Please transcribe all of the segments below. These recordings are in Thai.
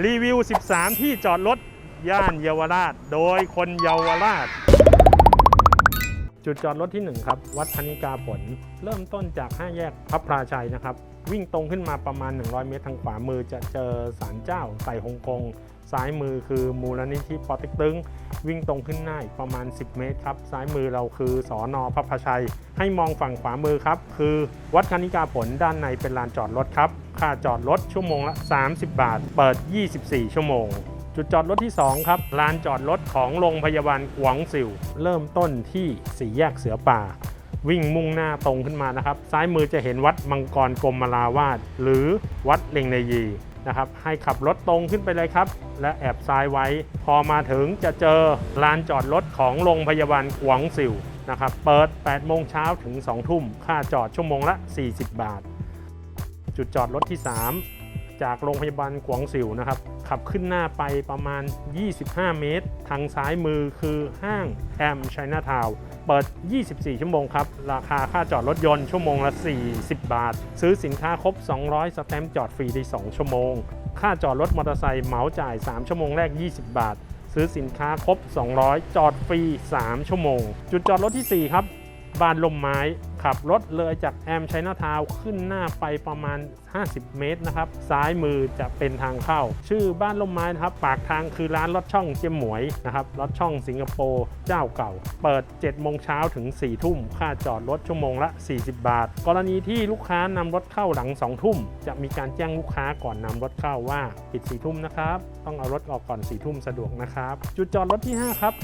รีวิว 13 ที่จอดรถย่านเยาวราช โดยคนเยาวราช จุดจอดรถที่ 1 ครับ วัดธนิกาผล เริ่มต้นจาก 5 แยกพับพราชัยนะครับ วิ่งตรงขึ้นมาประมาณ 100 เมตร ทางขวามือจะเจอศาลเจ้าไต่ฮงกง ซ้ายมือคือมูลนิธิปอเต็กตึง วิ่งตรงขึ้นหน้าอีกประมาณ 10 เมตรครับ ซ้ายมือเราคือสอนอพระพราชัย ให้มองฝั่งขวามือครับ คือวัดคณิกาผลด้านในเป็นลานจอดรถครับ ค่าจอดรถชั่วโมงละ 30 บาท เปิด 24 ชั่วโมงจุดจอดรถที่ 2 ครับลานจอดรถของโรงพยาบาลกวงสิว เริ่มต้นที่สี่แยกเสือป่า วิ่งมุ่งหน้าตรงขึ้นมานะครับ ซ้ายมือจะเห็นวัดมังกรกรมลาวาสหรือวัดเล็งเนยีนะครับให้ขับรถตรงขึ้นไปเลยครับ และแอบซ้ายไว้ พอมาถึงจะเจอลานจอดรถของโรงพยาบาลกวงสิวนะครับเปิด 8 โมงเช้าถึง 2 ทุ่ม ค่าจอดชั่วโมงละ 40 บาท จุดจอดรถที่ 3 จากโรงพยาบาลกวงสิวนะครับ ขับขึ้นหน้าไปประมาณ 25 เมตร ทางซ้ายมือคือห้างแอมไชน่าทาวเปิด 24 ชั่วโมงครับ ราคาค่าจอดรถยนต์ชั่วโมงละ 40 บาท ซื้อสินค้าครบ 200 สแตมป์จอดฟรีได้ 2 ชั่วโมง ค่าจอดรถมอเตอร์ไซค์เหมาจ่าย 3 ชั่วโมงแรก 20 บาท ซื้อสินค้าครบ 200 จอดฟรี 3 ชั่วโมง จุดจอดรถที่ 4 ครับ บ้านลมไม้ ขับรถเลยจากแอมชัยนาทาวขึ้นหน้าไปประมาณ 50 เมตรนะครับ ซ้ายมือจะเป็นทางเข้า ชื่อบ้านลมไม้นะครับ ปากทางคือร้านรถช่องเจียมหมวยนะครับรถช่องสิงคโปร์เจ้าเก่า เปิด 7 โมงเช้าถึง 4 ทุ่ม ค่าจอดรถชั่วโมงละ 40 บาท กรณีที่ลูกค้านำรถเข้าหลัง 2 ทุ่ม จะมีการแจ้งลูกค้าก่อนนำรถเข้าว่าปิด 4 ทุ่มนะครับ ต้องเอารถออกก่อน 4 ทุ่มสะดวกนะครับ จุดจอดรถที่ 5 ครับ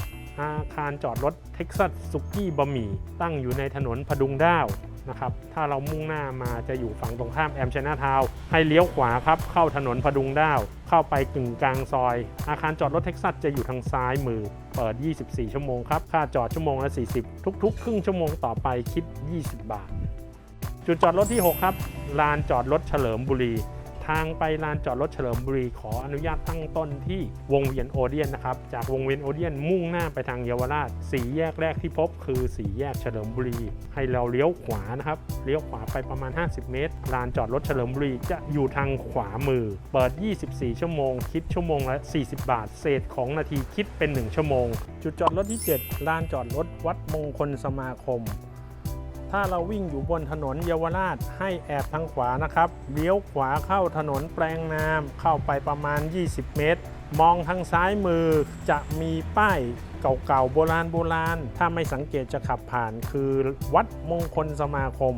อาคารจอดรถเท็กซัสซุกี้บะหมี่ ตั้งอยู่ในถนนพดุงด้าวนะครับ ถ้าเรามุ่งหน้ามาจะอยู่ฝั่งตรงข้ามแอมชนาทาวให้เลี้ยวขวาครับ เข้าถนนพดุงด้าว เข้าไปกึ่งกลางซอย อาคารจอดรถเท็กซัสจะอยู่ทางซ้ายมือ เปิด 24 ชั่วโมงครับ ค่าจอดชั่วโมงละ 40 ทุก ๆ ครึ่งชั่วโมงต่อไปคิด 20 บาท จุดจอดรถที่ 6 ครับ ลานจอดรถเฉลิมบุรี ทางไปลานจอดรถเฉลิมบุรีขออนุญาตตั้งต้นที่วงเวียนโอเดียนนะครับ จากวงเวียนโอเดียนมุ่งหน้าไปทางเยาวราช สี่แยกแรกที่พบคือสี่แยกเฉลิมบุรี ให้เราเลี้ยวขวานะครับ เลี้ยวขวาไปประมาณ 50 เมตร ลานจอดรถเฉลิมบุรีจะอยู่ทางขวามือ เปิด 24 ชั่วโมง คิดชั่วโมงละ 40 บาท เศษของนาทีคิดเป็น 1 ชั่วโมง จุดจอดรถที่ 7 ลานจอดรถวัดมงคลสมาคม ถ้าเราวิ่งอยู่บนถนนเยาวราชให้แอบทางขวานะครับเลี้ยวขวาเข้าถนนแปลงนามเข้าไปประมาณ 20 เมตร มองทางซ้ายมือจะมีป้ายเก่าๆโบราณโบราณ ถ้าไม่สังเกตจะขับผ่านคือวัดมงคลสมาคม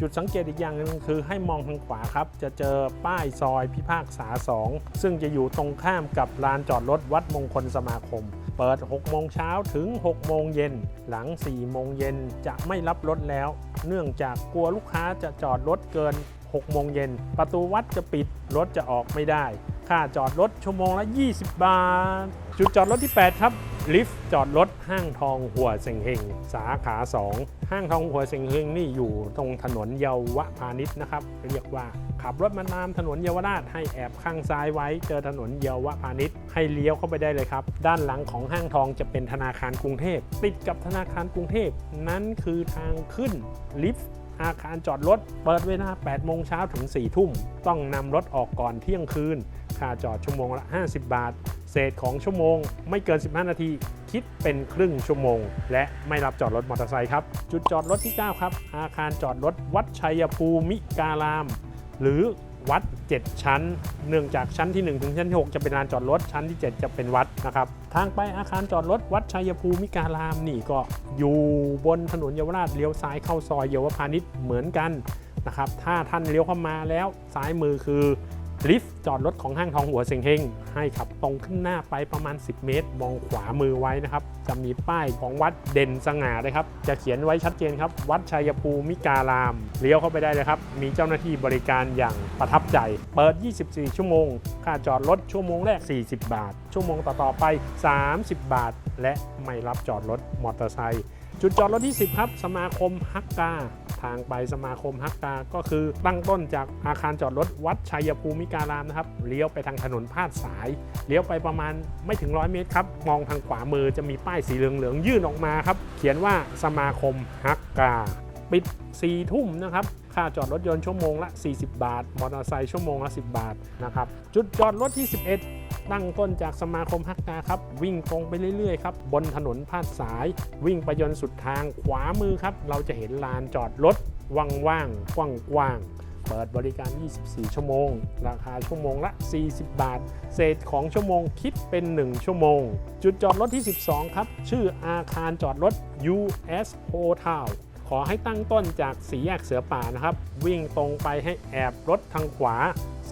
จุดสังเกตอีกอย่างนึงคือให้มองทางขวาครับ จะเจอป้ายซอยพิพากษา 2 ซึ่งจะอยู่ตรงข้ามกับลานจอดรถวัดมงคลสมาคม เปิด 6 โมงเช้าถึง 6 โมงเย็น หลัง 4 โมงเย็นจะไม่รับรถแล้ว เนื่องจากกลัวลูกค้าจะจอดรถเกิน 6 โมงเย็น ประตูวัดจะปิด รถจะออกไม่ได้ ค่าจอดรถชั่วโมงละ 20 บาท จุดจอดรถที่ 8 ครับ ลิฟต์จอดรถห้างทองหัวเซ็งเฮงสาขา 2 ห้างทองหัวเซ็งเฮงนี่อยู่ตรงถนนเยาวพาณิชย์นะครับ เรียกว่าขับรถมาตามถนนเยาวราชให้แอบข้างซ้ายไว้ เจอถนนเยาวพาณิชย์ให้เลี้ยวเข้าไปได้เลยครับ ด้านหลังของห้างทองจะเป็นธนาคารกรุงเทพ ติดกับธนาคารกรุงเทพนั่นคือทางขึ้นลิฟต์ อาคารจอดรถเปิดเวลา 8 โมงเช้าถึง 4 ทุ่ม ต้องนำรถออกก่อนเที่ยงคืน ค่าจอดชั่วโมงละ 50 บาท เศษของชั่วโมงไม่เกิน 15 นาที คิดเป็นครึ่งชั่วโมง และไม่รับจอดรถมอเตอร์ไซค์ครับ จุดจอดรถที่ 9 ครับ อาคารจอดรถวัดชัยภูมิการาม หรือ วัด 7 ชั้น เนื่องจากชั้นที่ 1 ถึงชั้นที่ 6 จะเป็นลานจอดรถ ชั้นที่ 7 จะเป็นวัดนะครับ ทางไปอาคารจอดรถ วัดชัยภูมิการามนี่ก็อยู่บนถนนเยาวราชเลี้ยวซ้ายเข้าซอยเยาวพาณิชย์เหมือนกันนะครับ ถ้าท่านเลี้ยวเข้ามาแล้วซ้ายมือคือ ลิฟต์จอดรถของห้างทองหัวเซ็งเฮงให้ขับตรงขึ้นหน้าไปประมาณ 10 เมตร มองขวามือไว้นะครับ จะมีป้ายของวัดเด่นสง่าเลยครับ จะเขียนไว้ชัดเจนครับ วัดชัยภูมิการาม เลี้ยวเข้าไปได้เลยครับ มีเจ้าหน้าที่บริการอย่างประทับใจ เปิด 24 ชั่วโมง ค่าจอดรถชั่วโมงแรก 40 บาท ชั่วโมงต่อๆไป 30 บาท และไม่รับจอดรถมอเตอร์ไซค์จุดจอดรถที่ 10 ครับ สมาคมฮักกา ทางไปสมาคมฮักกา ก็คือตั้งต้นจากอาคารจอดรถวัดชัยภูมิการามนะครับ เลี้ยวไปทางถนนพาดสาย เลี้ยวไปประมาณไม่ถึง 100 เมตรครับ มองทางขวามือจะมีป้ายสีเหลืองๆยื่นออกมาครับ เขียนว่าสมาคมฮักกา ปิด4ทุ่มนะครับ ค่าค่าจอดรถยนต์ชั่วโมงละ 40 บาท มอเตอร์ไซค์ชั่วโมงละ 10 บาทนะครับ จุดจอดรถที่ 11 ตั้งต้นจากสมาคมฮักนาครับ วิ่งตรงไปเรื่อยๆครับ บนถนนพาดสาย วิ่งไปยนสุดทางขวามือครับ เราจะเห็นลานจอดรถว่างๆกว้างๆเปิดบริการ 24 ชั่วโมง ราคาชั่วโมงละ 40 บาท เศษของชั่วโมงคิดเป็น 1 ชั่วโมง จุดจอดรถที่ 12 ครับ ชื่ออาคารจอดรถ US Hotel ขอให้ตั้งต้นจากสีแยกเสือป่านะครับ วิ่งตรงไปให้แอบรถทางขวา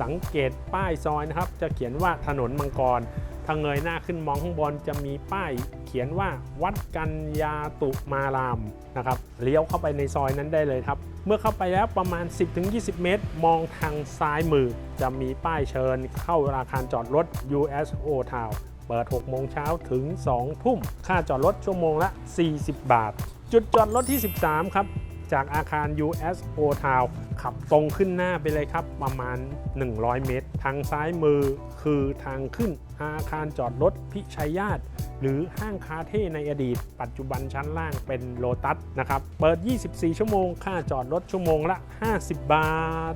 สังเกตป้ายซอยนะครับ จะเขียนว่าถนนมังกรถ้าเงยหน้าขึ้นมองข้างบนจะมีป้ายเขียนว่าวัดกัญญาตุมารามนะครับเลี้ยวเข้าไปในซอยนั้นได้เลยครับ เมื่อเข้าไปแล้วประมาณ 10-20 เมตร มองทางซ้ายมือ จะมีป้ายเชิญ เข้าอาคารจอดรถ USO Town เปิด 6 โมงเช้าถึง 2 ทุ่ม ค่าจอดรถชั่วโมงละ 40 บาท จุดจอดรถที่ 13 ครับ จากอาคาร USO Town ขับตรงขึ้นหน้าไปเลยครับ ประมาณ 100 เมตร ทางซ้ายมือคือทางขึ้นอาคารจอดรถพิชัยญาติ หรือห้างคาเท่ในอดีต ปัจจุบันชั้นล่างเป็นโลตัสนะครับ เปิด 24 ชั่วโมง ค่าจอดรถชั่วโมงละ 50 บาท